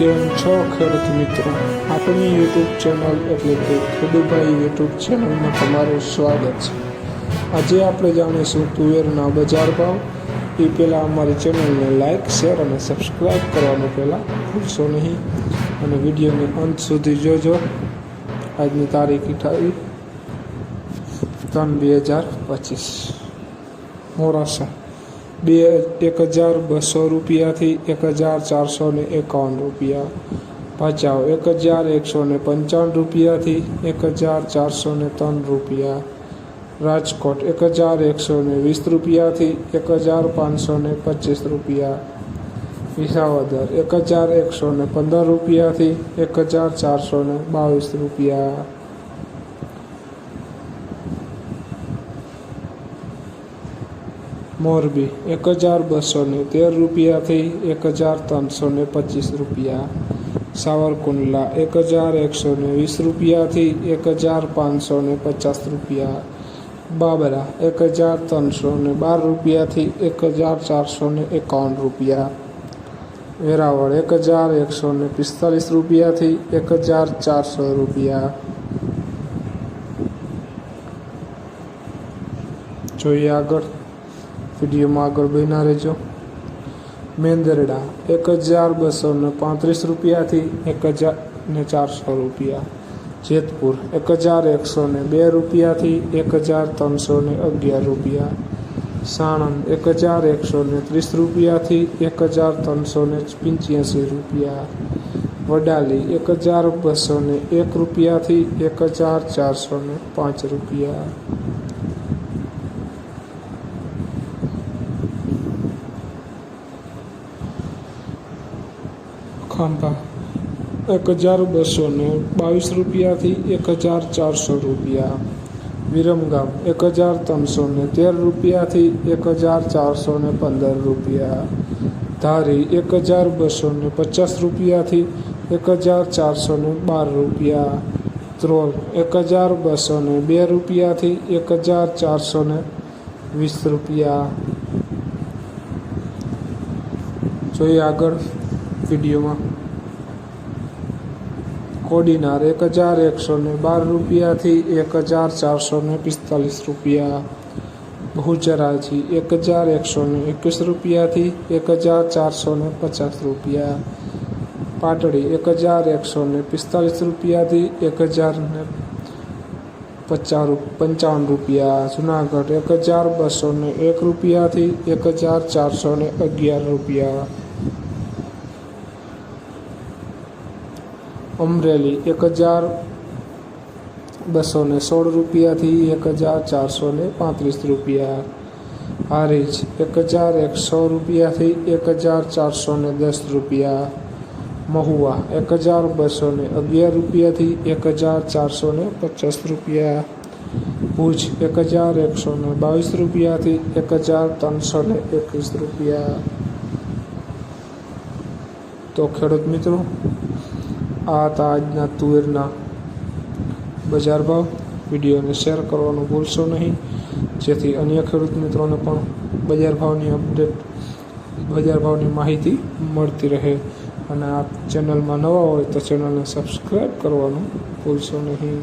કેમ છો, ખેડૂત મિત્રો? આપણી યુટ્યુબ ચેનલ એટલે કે ખેડૂભાઈ યુટ્યુબ ચેનલમાં તમારું સ્વાગત છે. આજે આપણે જાણીશું તુવેરના બજાર ભાવ. એ પહેલાં અમારી ચેનલને લાઇક શેર અને સબસ્ક્રાઈબ કરવાનું પહેલાં ભૂલશો નહીં. અને વિડીયોને અંત સુધી જોજો. આજની તારીખ અઠાવી ત્રણ બે હજાર પચીસ. મોરાસા બે એક હજાર બસો રૂપિયાથી એક હજાર ચારસો ને એકાવન રૂપિયા. ભચાઉ એક હજાર એકસો ને પંચાવન રૂપિયાથી એક હજાર ચારસો ને ત્રણ રૂપિયા. રાજકોટ, એક હજાર એકસો ને વીસ રૂપિયાથી એક હજાર પાંચસો ને પચીસ રૂપિયા. વિસાવદર, એક હજાર એકસો ને પંદર રૂપિયાથી એક હજાર ચારસો ને બાવીસ રૂપિયા. મોરબી એક હજાર બસો ને તેર રૂપિયાથી એક હજાર ત્રણસો ને પચીસ રૂપિયા. સાવરકુંડલા એક હજાર એકસો ને વીસ રૂપિયાથી એક હજાર પાંચસો ને પચાસ રૂપિયા. બાબરા એક હજાર ત્રણસો ને બાર રૂપિયાથી એક હજાર ચારસો ને એકાવન રૂપિયા. વેરાવળ એક હજાર એકસો ને પિસ્તાલીસ રૂપિયાથી એક હજાર ચારસો રૂપિયા. જોઈએ આગળ. વિડીયોમાં આગળ બન્યા રહેજો. મેંદરડા, એક હજાર બસો ને પાંત્રીસ રૂપિયાથી એક હજાર ને ચારસો રૂપિયા. જેતપુર, એક હજાર એકસો ને બે રૂપિયાથી એક હજાર ત્રણસો ને અગિયાર રૂપિયા. સાણંદ, એક હજાર એકસો ને ત્રીસ રૂપિયાથી એક હજાર ત્રણસો ને પંચ્યાસી રૂપિયા. વડાલી, એક હજાર બસો ને એક રૂપિયાથી એક હજાર ચારસો ને પાંચ રૂપિયા. ખાંભા એક હજાર બસો ને બાવીસ રૂપિયાથી એક હજાર ચારસો રૂપિયા. વિરમગામ, એક હજાર ત્રણસો ને તેર રૂપિયાથી એક હજાર ચારસો ને પંદર રૂપિયા. ધારી, એક હજાર બસો ને પચાસ રૂપિયાથી એક હજાર ચારસો ને બાર રૂપિયા. ત્રોલ, એક હજાર બસો ને બે રૂપિયાથી એક હજાર ચારસો ને વીસ રૂપિયા. જોઈએ આગળ વિડીયોમાં. કોડીનાર એક હજાર એકસો ને બાર રૂપિયાથી એક હજાર ચારસો ને પિસ્તાલીસ રૂપિયા. બહુચરાજી એક હજાર એકસો ને એકવીસ રૂપિયાથી એક હજાર ચારસો ને પચાસ રૂપિયા. પાટડી એક હજાર એકસો ને પિસ્તાલીસ રૂપિયાથી એક હજાર ને પચાસ પંચાવન રૂપિયા. જુનાગઢ એક હજાર બસો ને એક રૂપિયાથી એક હજાર ચારસો ને અગિયાર રૂપિયા. અમરેલી એક હજાર બસો ને સોળ રૂપિયાથી એક હજાર ચારસો ને પાંત્રીસ રૂપિયા. હારીજ એક હજાર એકસો રૂપિયાથી એક હજાર ચારસો ને દસ રૂપિયા. મહુવા એક હજાર બસો ને અગિયાર રૂપિયાથી એક હજાર ચારસો ને પચાસ રૂપિયા. ભુજ એક હજાર એકસો ને બાવીસ રૂપિયાથી એક હજાર ત્રણસો ને એકવીસ રૂપિયા. તો ખેડૂત મિત્રો આ હતા આજના તુવેરના બજાર ભાવ. વિડીયોને શેર કરવાનું ભૂલશો નહીં. જેથી અન્ય ખેડૂત મિત્રોને પણ બજાર ભાવની અપડેટ, બજાર ભાવની માહિતી મળતી રહે. અને આ ચેનલમાં નવા હોય તો ચેનલને સબસ્ક્રાઈબ કરવાનું ભૂલશો નહીં.